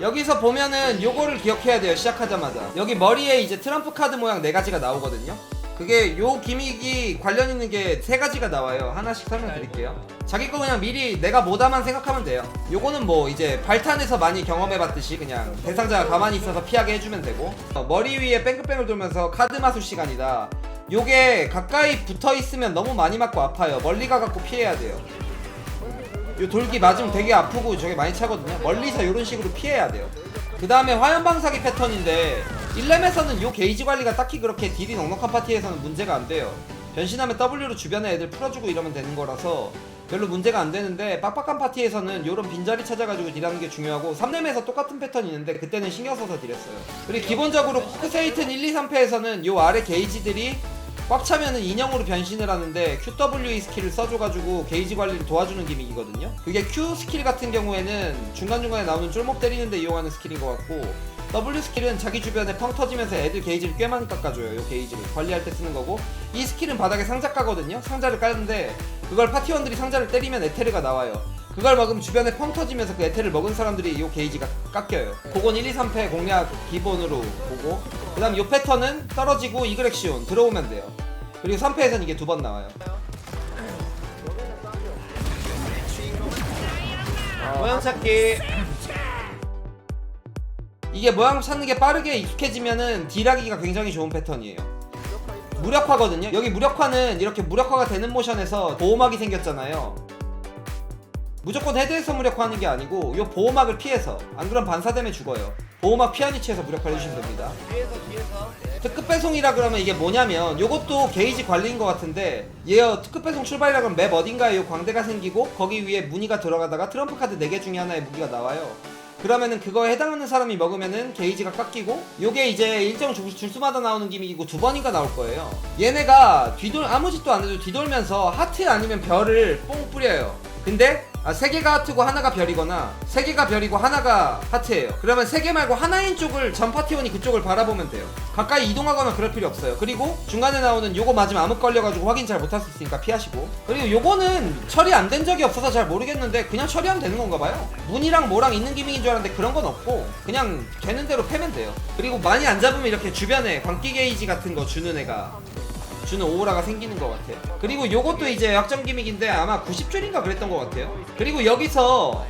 여기서 보면은 요거를 기억해야 돼요 시작하자마자. 여기 머리에 이제 트럼프 카드 모양 네 가지가 나오거든요. 그게 요 기믹이 관련 있는 게 세 가지가 나와요. 하나씩 설명드릴게요. 자기 거 그냥 미리 내가 뭐다만 생각하면 돼요. 요거는 뭐 이제 발탄에서 많이 경험해봤듯이 그냥 대상자가 가만히 있어서 피하게 해주면 되고. 어, 머리 위에 뺑글뺑글 돌면서 카드 마술 시간이다. 요게 가까이 붙어 있으면 너무 많이 맞고 아파요. 멀리 가갖고 피해야 돼요 요 돌기 맞으면 되게 아프고 저게 많이 차거든요. 멀리서 이런 식으로 피해야 돼요. 그 다음에 화염방사기 패턴인데 1렘에서는 요 게이지 관리가 딱히 그렇게 딜이 넉넉한 파티에서는 문제가 안 돼요. 변신하면 W로 주변에 애들 풀어주고 이러면 되는 거라서 별로 문제가 안 되는데 빡빡한 파티에서는 요런 빈자리 찾아가지고 딜하는 게 중요하고 3렘에서 똑같은 패턴이 있는데 그때는 신경 써서 딜했어요. 그리고 기본적으로 코크세이튼 1, 2, 3패에서는 요 아래 게이지들이 꽉 차면은 인형으로 변신을 하는데 QWE 스킬을 써줘가지고 게이지 관리를 도와주는 기믹이거든요. 그게 Q 스킬 같은 경우에는 중간중간에 나오는 쫄목 때리는데 이용하는 스킬인 것 같고 W 스킬은 자기 주변에 펑 터지면서 애들 게이지를 꽤 많이 깎아줘요. 요 게이지를 관리할 때 쓰는 거고 이 스킬은 바닥에 상자 까거든요. 상자를 깔는데 그걸 파티원들이 상자를 때리면 에테르가 나와요. 그걸 먹으면 주변에 펑 터지면서 그 에테를 먹은 사람들이 요 게이지가 깎여요. 그건 1, 2, 3패 공략 기본으로 보고 그 다음 요 패턴은 떨어지고 이그렉시온 들어오면 돼요. 그리고 3패에서는 이게 두 번 나와요. 모양 찾기 이게 모양 찾는 게 빠르게 익숙해지면은 딜하기가 굉장히 좋은 패턴이에요. 무력화거든요. 여기 무력화는 이렇게 무력화가 되는 모션에서 보호막이 생겼잖아요. 무조건 헤드에서 무력화하는 게 아니고 요 보호막을 피해서 안 그럼 반사되면 죽어요. 보호막 피한 위치에서 무력화를 해주시면 됩니다. 뒤에서 뒤에서 특급 배송이라 그러면 이게 뭐냐면 요것도 게이지 관리인 것 같은데 얘요 특급 배송 출발이라 그러면 맵 어딘가에 요 광대가 생기고 거기 위에 무늬가 들어가다가 트럼프 카드 4개 중에 하나의 무기가 나와요 그러면은 그거에 해당하는 사람이 먹으면은 게이지가 깎이고 요게 이제 일정 줄, 줄수마다 나오는 기믹이고 두 번인가 나올 거예요 얘네가 뒤돌 아무 짓도 안 해도 뒤돌면서 하트 아니면 별을 뽕 뿌려요 근데 아, 세 개가 하트고 하나가 별이거나 세 개가 별이고 하나가 하트예요. 그러면 세 개 말고 하나인 쪽을 전 파티원이 그쪽을 바라보면 돼요. 가까이 이동하거나 그럴 필요 없어요. 그리고 중간에 나오는 요거 맞으면 암흑 걸려가지고 확인 잘 못할 수 있으니까 피하시고. 그리고 요거는 처리 안 된 적이 없어서 잘 모르겠는데 그냥 처리하면 되는 건가 봐요. 문이랑 뭐랑 있는 기믹인 줄 알았는데 그런 건 없고 그냥 되는 대로 패면 돼요. 그리고 많이 안 잡으면 이렇게 주변에 광기 게이지 같은 거 주는 애가 주는 오라가 생기는 것 같아요. 그리고 요것도 이제 약점 기믹인데 아마 90줄인가 그랬던 것 같아요. 그리고 여기서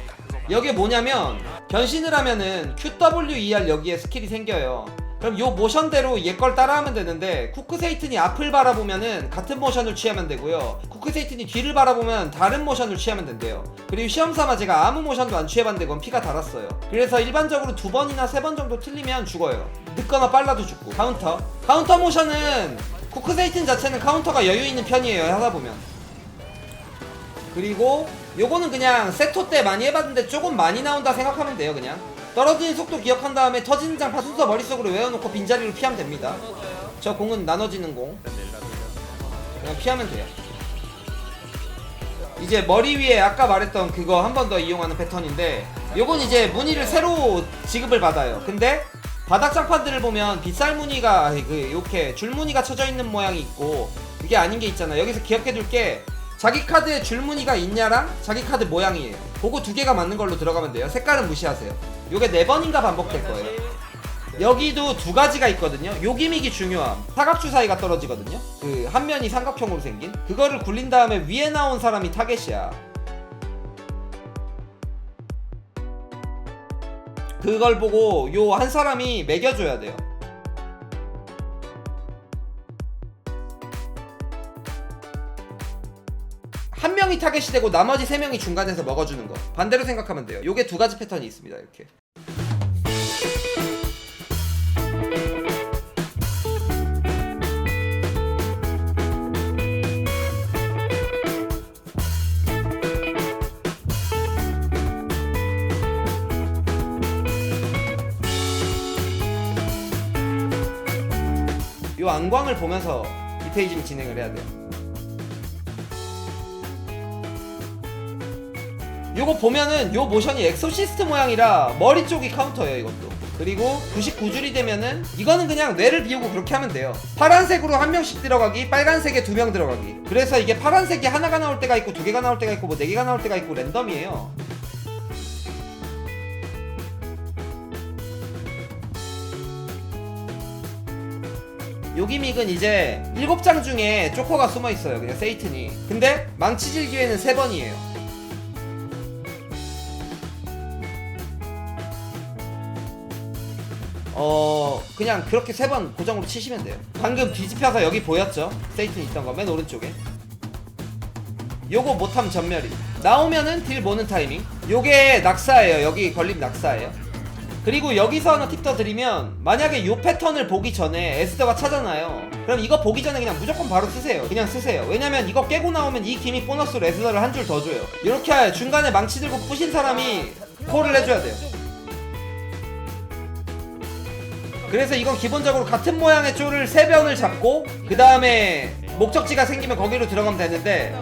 여기 뭐냐면 변신을 하면은 QWER 여기에 스킬이 생겨요. 그럼 요 모션대로 얘 걸 따라하면 되는데 쿠크세이튼이 앞을 바라보면은 같은 모션을 취하면 되고요. 쿠크세이튼이 뒤를 바라보면 다른 모션을 취하면 된대요. 그리고 시험 삼아 제가 아무 모션도 안 취해봤는데 그건 피가 달았어요. 그래서 일반적으로 두 번이나 세 번 정도 틀리면 죽어요. 늦거나 빨라도 죽고. 카운터. 카운터 모션은 쿠크세이튼 자체는 카운터가 여유 있는 편이에요. 하다 보면. 그리고 요거는 그냥 세토 때 많이 해봤는데 조금 많이 나온다 생각하면 돼요 그냥 떨어지는 속도 기억한 다음에 터지는 장파 순서 머릿속으로 외워놓고 빈자리로 피하면 됩니다 저 공은 나눠지는 공 그냥 피하면 돼요 이제 머리 위에 아까 말했던 그거 한 번 더 이용하는 패턴인데 요건 이제 무늬를 새로 지급을 받아요 근데 바닥 장판들을 보면 빗살 무늬가 아니, 그 이렇게 줄 무늬가 쳐져 있는 모양이 있고 그게 아닌 게 있잖아 여기서 기억해 둘 게 자기 카드에 줄 무늬가 있냐랑 자기 카드 모양이에요 그거 두 개가 맞는 걸로 들어가면 돼요 색깔은 무시하세요 요게 네 번인가 반복될 거예요 여기도 두 가지가 있거든요. 요 기믹이 중요함. 사각주 사이가 떨어지거든요. 그 한 면이 삼각형으로 생긴 그거를 굴린 다음에 위에 나온 사람이 타겟이야. 그걸 보고 요 한 사람이 매겨줘야 돼요. 한 명이 타겟이 되고 나머지 세 명이 중간에서 먹어주는 거. 반대로 생각하면 돼요. 요게 두 가지 패턴이 있습니다. 이렇게. 요 안광을 보면서 이 페이지를 진행을 해야 돼요. 요거 보면은 요 모션이 엑소시스트 모양이라 머리 쪽이 카운터예요 이것도. 그리고 99줄이 되면은 이거는 그냥 뇌를 비우고 그렇게 하면 돼요. 파란색으로 한 명씩 들어가기 빨간색에 두 명 들어가기. 그래서 이게 파란색이 하나가 나올 때가 있고 두 개가 나올 때가 있고 뭐 네 개가 나올 때가 있고 랜덤이에요 요 기믹은 이제 7장 중에 조커가 숨어 있어요. 그냥 세이튼이. 근데 망치질 기회는 3번이에요. 어 그냥 그렇게 세번 고정으로 치시면 돼요. 방금 뒤집혀서 여기 보였죠? 세이튼 있던 거 맨 오른쪽에. 요거 못하면 전멸이. 나오면은 딜 모는 타이밍. 요게 낙사예요. 여기 걸림 낙사예요. 그리고 여기서 하나 팁 더 드리면 만약에 요 패턴을 보기 전에 에스더가 차잖아요. 그럼 이거 보기 전에 그냥 무조건 바로 쓰세요. 그냥 쓰세요. 왜냐면 이거 깨고 나오면 이 기믹 보너스로 에스더를 한 줄 더 줘요. 이렇게 중간에 망치 들고 부신 사람이 콜을 해줘야 돼요. 그래서 이건 기본적으로 같은 모양의 쪼를 세 변을 잡고 그 다음에 목적지가 생기면 거기로 들어가면 되는데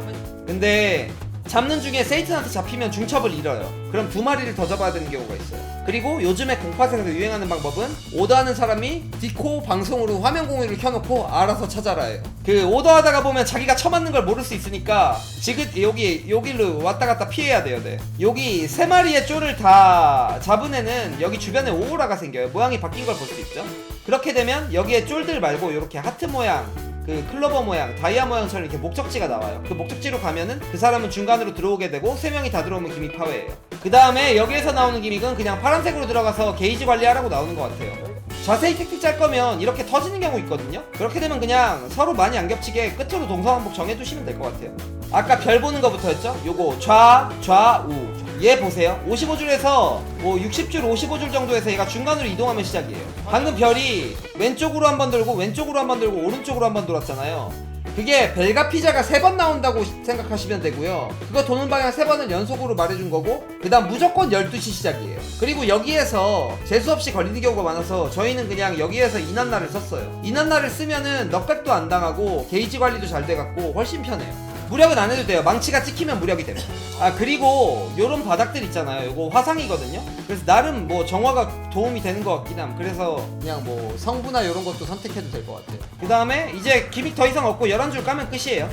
근데 잡는 중에 세이튼한테 잡히면 중첩을 잃어요. 그럼 두 마리를 더 잡아야 되는 경우가 있어요. 그리고 요즘에 공팟에서 유행하는 방법은 오더하는 사람이 디코 방송으로 화면 공유를 켜놓고 알아서 찾아라예요. 그 오더하다가 보면 자기가 쳐맞는 걸 모를 수 있으니까 지금 여기 여기로 왔다 갔다 피해야 돼요. 네. 여기 세 마리의 쪼를 다 잡은 애는 여기 주변에 오로라가 생겨요. 모양이 바뀐 걸 볼 수 있죠. 그렇게 되면 여기에 쫄들 말고 이렇게 하트 모양 그 클로버 모양, 다이아 모양처럼 이렇게 목적지가 나와요. 그 목적지로 가면은 그 사람은 중간으로 들어오게 되고 세 명이 다 들어오면 기믹 파괴예요. 그 다음에 여기에서 나오는 기믹은 그냥 파란색으로 들어가서 게이지 관리하라고 나오는 것 같아요. 자세히 택틱 짤 거면 이렇게 터지는 경우 있거든요. 그렇게 되면 그냥 서로 많이 안 겹치게 끝으로 동서남북 정해두시면 될 것 같아요. 아까 별 보는 거부터였죠? 요거 좌, 좌, 우. 얘 보세요. 55줄에서 뭐 60줄, 55줄 정도에서 얘가 중간으로 이동하면 시작이에요. 방금 별이 왼쪽으로 한 번 돌고 왼쪽으로 한 번 돌고 오른쪽으로 한 번 돌았잖아요. 그게 벨가 피자가 세번 나온다고 시- 생각하시면 되고요. 그거 도는 방향 세 번을 연속으로 말해준 거고, 그 다음 무조건 12시 시작이에요. 그리고 여기에서 재수 없이 걸리는 경우가 많아서 저희는 그냥 여기에서 이난날을 썼어요. 이난날을 쓰면은 넉백도 안 당하고 게이지 관리도 잘 돼갖고 훨씬 편해요. 무력은 안 해도 돼요. 망치가 찍히면 무력이 됩니다. 아 그리고 요런 바닥들 있잖아요. 요거 화상이거든요. 그래서 나름 뭐 정화가 도움이 되는 것 같긴 함. 그래서 그냥 뭐 성부나 요런 것도 선택해도 될 것 같아요. 그 다음에 이제 기믹 더 이상 없고 11줄 까면 끝이에요.